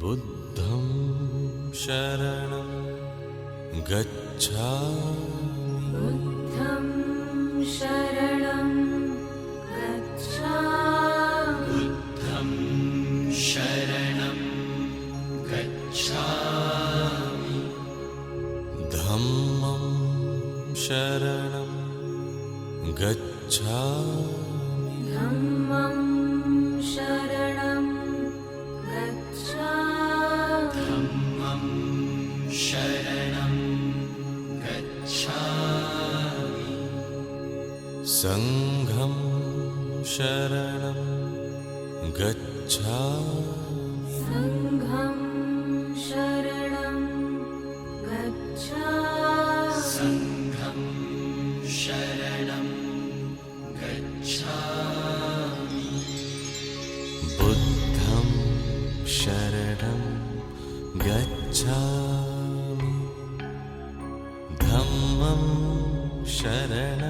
बुद्धं शरणं गच्छामि। बुद्धं शरणं गच्छामि। धं शरणं गच्छामि। धम्मं शरणं गच्छामि सङ्घं शरणं गच्छामि। सङ्घं शरणं गच्छामि। सङ्घं शरणं गच्छामि बुद्धं शरणं गच्छामि। धम्मं शरणं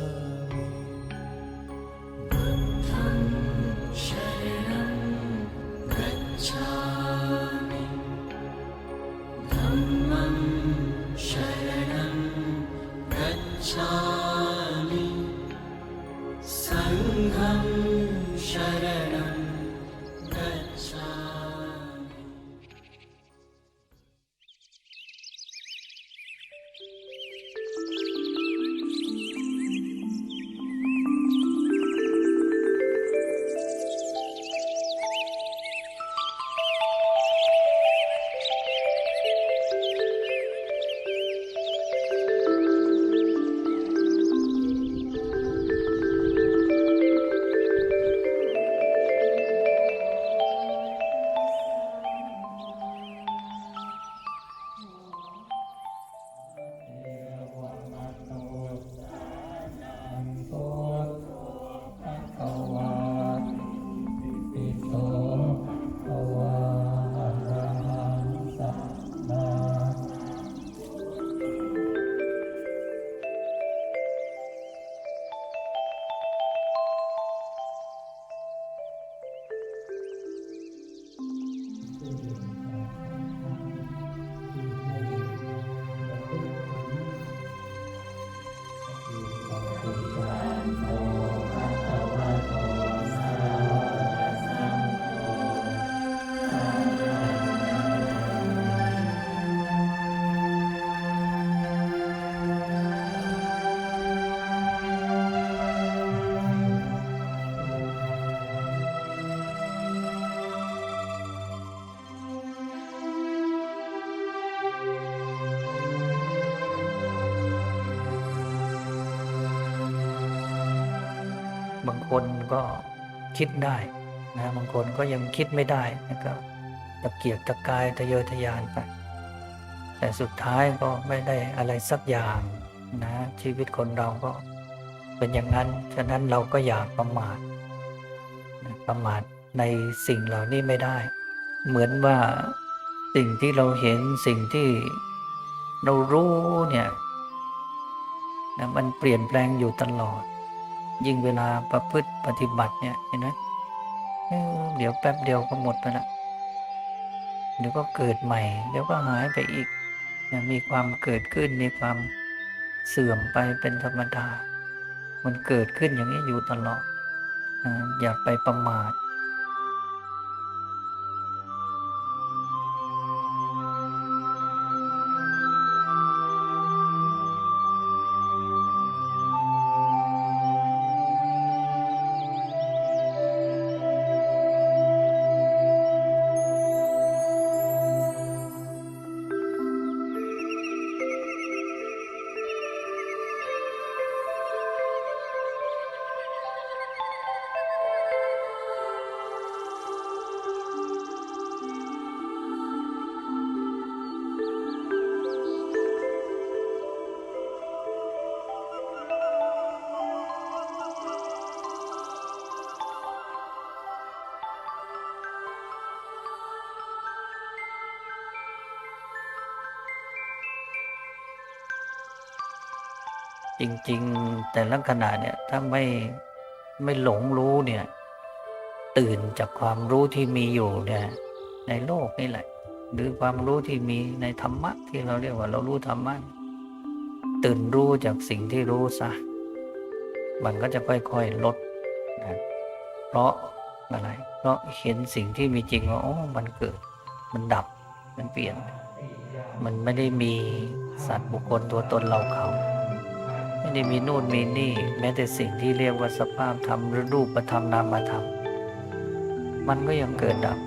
คนก็คิดได้นะบางคนก็ยังคิดไม่ได้แล้วก็ตะเกียกตะกายทะเยอทะยานไป แต่สุดท้ายก็ไม่ได้อะไรสักอย่างนะชีวิตคนเราก็เป็นอย่างนั้น ฉะนั้นเราก็อย่าประมาทประมาทในสิ่งเหล่านี้ไม่ได้ เหมือนว่าสิ่งที่เราเห็นสิ่งที่เรารู้เนี่ยนะมันเปลี่ยนแปลงอยู่ตลอด ยิ่งเวลาประพฤติปฏิบัติเนี่ยเห็นไหมเดี๋ยวแป๊บเดียวก็หมดไปละเดี๋ยวก็เกิดใหม่ เดี๋ยวก็หายไปอีกมีความเกิดขึ้นมีความเสื่อมไปเป็นธรรมดา มันเกิดขึ้นอย่างนี้อยู่ตลอด อย่าไปประมาท จริง ๆ แต่ละขณะเนี่ยถ้าไม่ไม่หลงรู้เนี่ย ตื่นจากความรู้ที่มีอยู่เนี่ยในโลกนี่แหละ หรือความรู้ที่มีในธรรมะที่เราเรียกว่าเรารู้ธรรมะตื่นรู้จากสิ่งที่รู้ซะมันก็จะค่อยๆลดนะเพราะอะไร เพราะเห็นสิ่งที่มีจริงว่าโอ้มันเกิด มันดับ มันเปลี่ยน มันไม่ได้มีสัตว์บุคคลตัวตนเราเขา ไม่ได้มีนู่นมีนี่ แม้แต่สิ่งที่เรียกว่าสภาพธรรมหรือรูปธรรมนามธรรม มันก็ยังเกิดดับ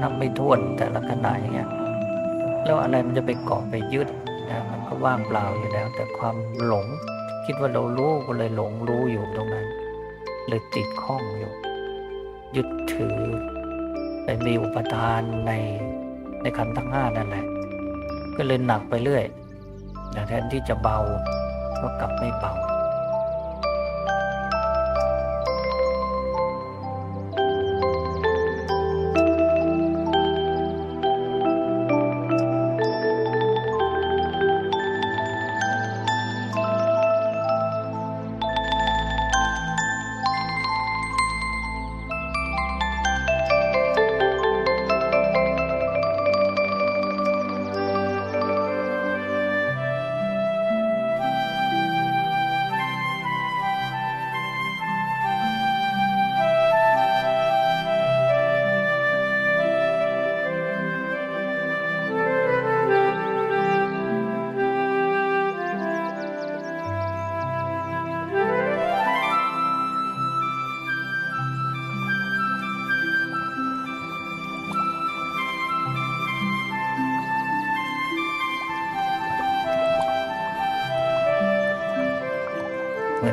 นับไม่ถ้วนแต่ละขณะอย่างเงี้ยแล้วอะไรมันจะไปเกาะไปยึดนะมันก็ว่างเปล่าอยู่แล้ว แต่ความหลง คิดว่าเรารู้ก็เลยหลงรู้อยู่ตรงนั้น เลยติดข้องอยู่ ยึดถือ ไปมีอุปทานในในขันธ์ทั้งห้านั่นแหละก็เลยหนักไปเรื่อยแต่แทนที่จะเบา ก็กลับไม่เบา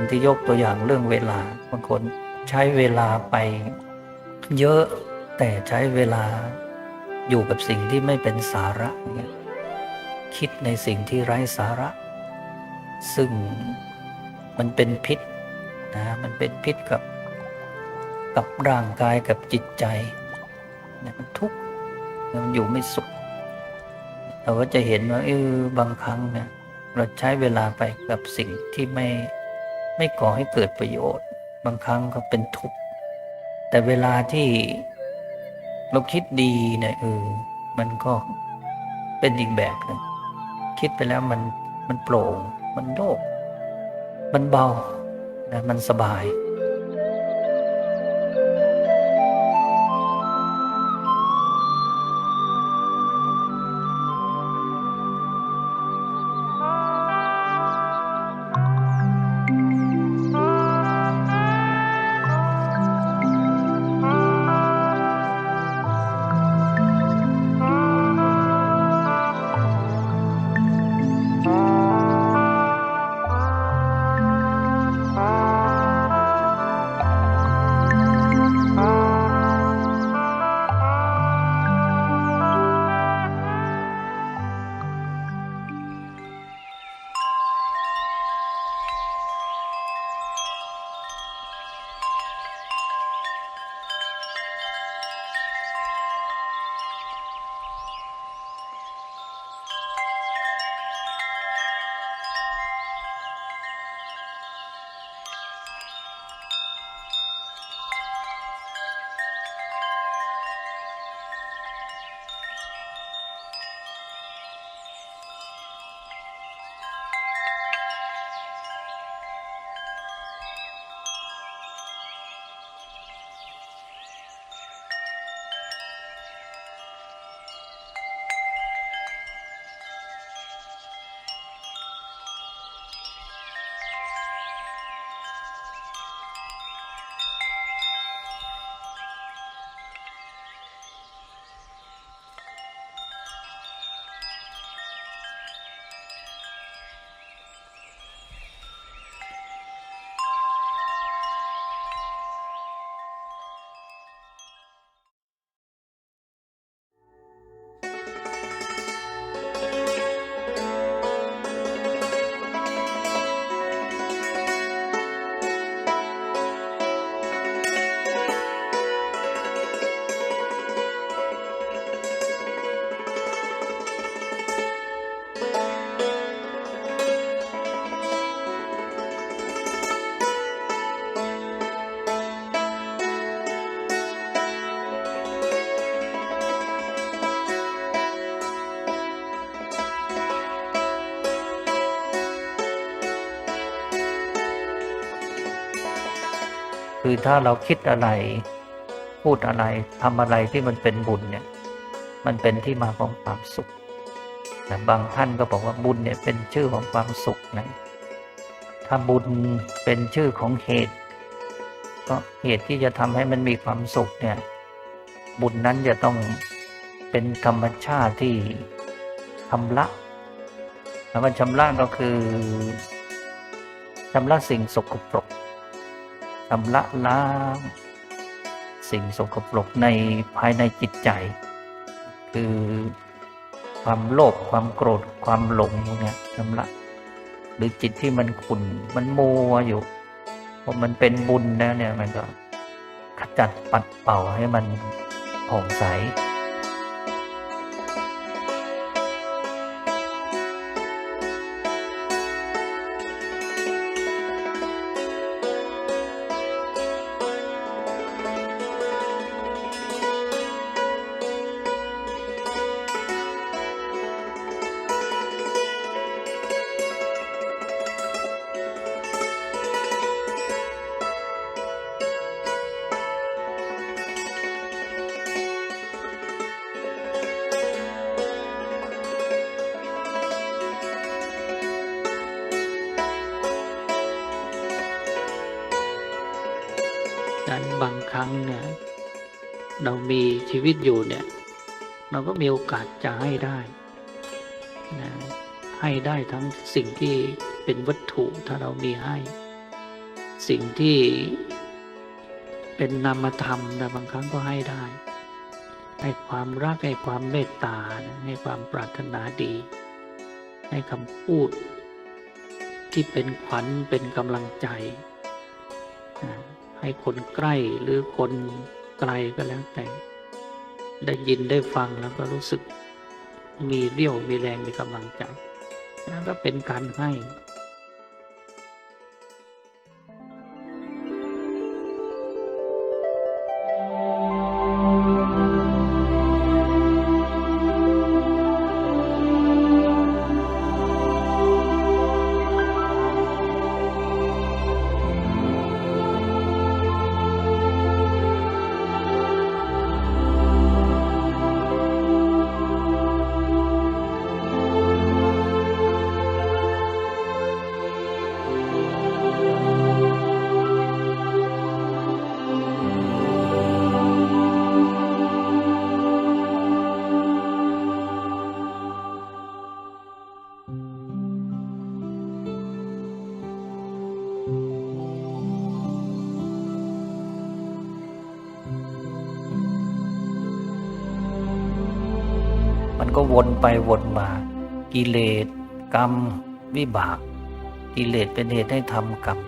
ที่ยกตัวอย่างเรื่องเวลาบางคนใช้เวลาไปเยอะแต่ใช้เวลาอยู่กับสิ่งที่ไม่เป็นสาระเนี่ยคิดในสิ่งที่ไร้สาระ ซึ่งมันเป็นพิษนะมันเป็นพิษกับกับร่างกายกับจิตใจเนี่ยมันทุกข์มันอยู่ไม่สุข เราก็จะเห็นว่าเออบางครั้งเนี่ยเราใช้เวลาไปกับสิ่งที่ไม่ ไม่ก่อให้เกิดประโยชน์ บางครั้งก็เป็นทุกข์แต่เวลาที่เราคิดดีเนี่ยเออมันก็เป็นอีกแบบหนึ่งคิดไปแล้วมันมันโปร่ง มันโล่งมันเบานะมันสบาย คือถ้าเราคิดอะไร พูดอะไรทำอะไรที่มันเป็นบุญเนี่ย มันเป็นที่มาของความสุขแต่บางท่านก็บอกว่าบุญเนี่ยเป็นชื่อของความสุขนะถ้าบุญเป็นชื่อของเหตุ ก็เหตุที่จะทำให้มันมีความสุขเนี่ย บุญนั้นจะต้องเป็นธรรมชาติที่ชำระคำว่าชำระก็คือชำระสิ่งสกปรก ชำระล้าง สิ่งสกปรกในภายในจิตใจ คือความโลภความโกรธความหลงเนี้ยชำระหรือจิตที่มันขุ่นมันมัวอยู่พอมันเป็นบุญแล้วเนี่ยมันก็ขจัดปัดเป่าให้มันผ่องใส เนี่ย เรามีชีวิตอยู่เนี่ย เราก็มีโอกาสจะให้ได้นะให้ได้ทั้งสิ่งที่เป็นวัตถุถ้าเรามีให้ สิ่งที่เป็นนามธรรมนะบางครั้งก็ให้ได้ ให้ความรักให้ความเมตตาให้ความปรารถนาดี ให้คำพูดที่เป็นขวัญเป็นกำลังใจนะ ให้คนใกล้หรือคนไกลก็แล้วแต่ ได้ยินได้ฟังแล้วก็รู้สึกมีเรี่ยวมีแรงมีกำลังใจนั่นก็เป็นการให้ วนไปวนมา กิเลสกรรม วิบาก กิเลสเป็นเหตุให้ทำกรรม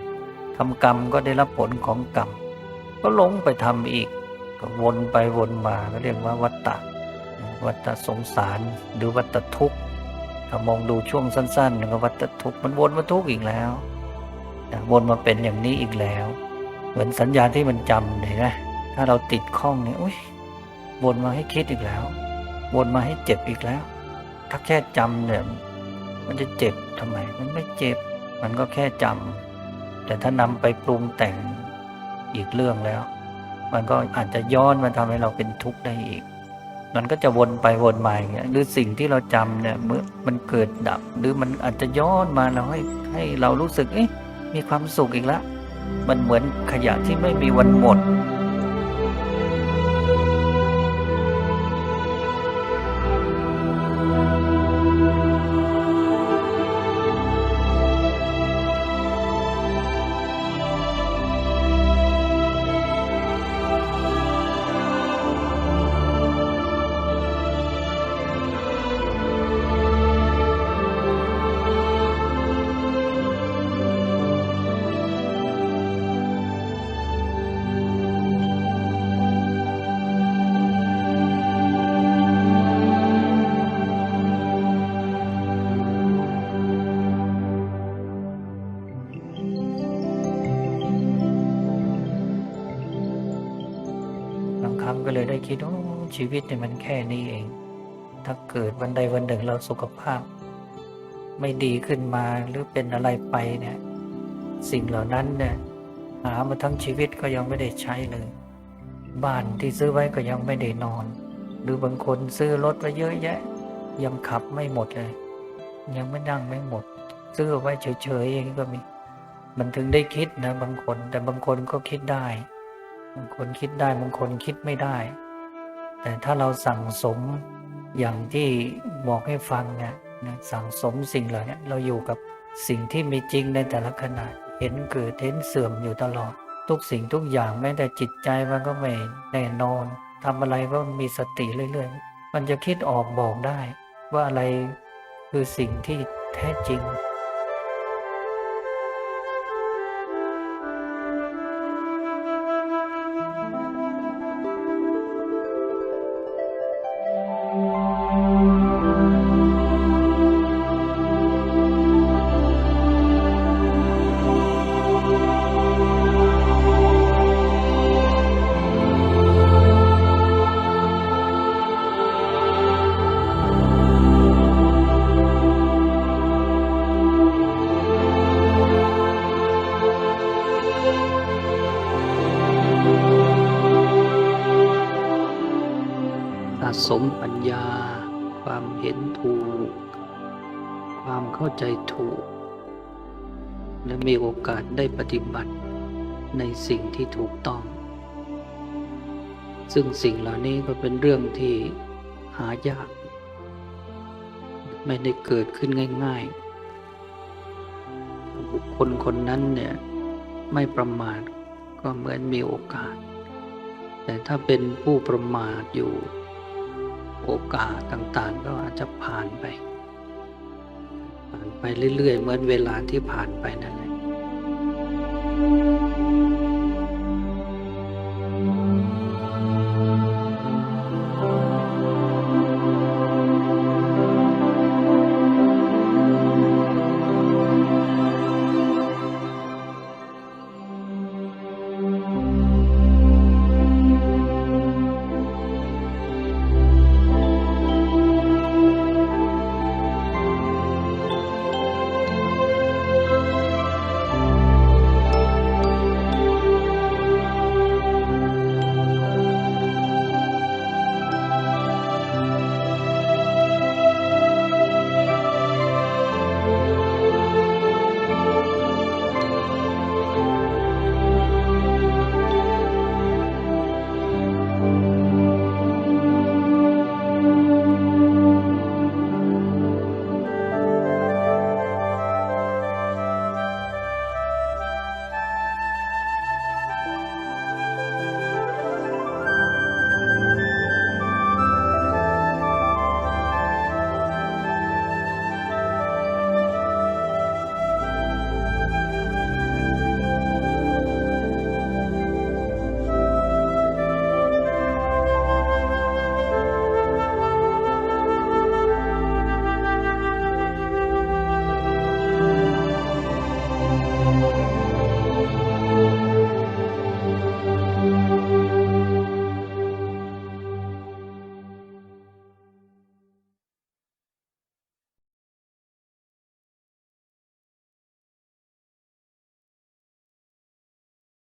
ทำกรรมก็ได้รับผลของกรรม ก็หลงไปทำอีกก็วนไปวนมาก็เรียกว่าวัฏฏะวัฏฏะสงสารหรือวัฏฏะทุกข์ถ้ามองดูช่วงสั้นๆก็วัฏฏะทุกข์มันวนมาทุกข์อีกแล้ววนมาเป็นอย่างนี้อีกแล้ว เหมือนสัญญาที่มันจำเห็นไหมถ้าเราติดข้องเนี่ยอุ้ยวนมาให้คิดอีกแล้ว วนมาให้เจ็บอีกแล้ว ถ้าแค่จำเนี่ยมันจะเจ็บทำไม มันไม่เจ็บ มันก็แค่จำแต่ถ้านำไปปรุงแต่งอีกเรื่องแล้ว มันก็อาจจะย้อนมาทำให้เราเป็นทุกข์ได้อีก มันก็จะวนไปวนมาอย่างเงี้ยหรือสิ่งที่เราจำเนี่ยเมื่อมันเกิดดับ หรือมันอาจจะย้อนมาเราให้ให้เรารู้สึกเอ๊ะมีความสุขอีกแล้วมันเหมือนขยะที่ไม่มีวันหมด ก็เลยได้คิดโอ้ชีวิตเนี่ยมันแค่นี้เอง ถ้าเกิดวันใดวันหนึ่งเราสุขภาพ ไม่ดีขึ้นมาหรือเป็นอะไรไปเนี่ย สิ่งเหล่านั้นเนี่ยหามาทั้งชีวิตก็ยังไม่ได้ใช้เลย บ้านที่ซื้อไว้ก็ยังไม่ได้นอน หรือบางคนซื้อรถไว้เยอะแยะ ยังขับไม่หมดเลย ยังไม่นั่งไม่หมด ซื้อไว้เฉยๆเองก็มี มันถึงได้คิดนะบางคนแต่บางคนก็คิดได้ บางคนคิดได้บางคนคิดไม่ได้ แต่ถ้าเราสั่งสมอย่างที่บอกให้ฟังเนี่ยสั่งสมสิ่งเหล่านี้เราอยู่กับสิ่งที่มีจริงในแต่ละขณะเห็นเกิดเห็นเสื่อมอยู่ตลอด ทุกสิ่งทุกอย่างแม้แต่จิตใจมันก็ไม่แน่นอนทำอะไรก็มีสติเรื่อยๆ มันจะคิดออกบอกได้ ว่าอะไรคือสิ่งที่แท้จริง ความเห็นถูก ความเข้าใจถูก และมีโอกาสได้ปฏิบัติในสิ่งที่ถูกต้อง ซึ่งสิ่งเหล่านี้ก็เป็นเรื่องที่หายาก ไม่ได้เกิดขึ้นง่าย ๆ บุคคลคนนั้นเนี่ยไม่ประมาทก็เหมือนมีโอกาส แต่ถ้าเป็นผู้ประมาทอยู่ โอกาสต่างๆ ก็อาจจะผ่านไป ผ่านไปเรื่อยๆ เหมือนเวลาที่ผ่านไปนั่น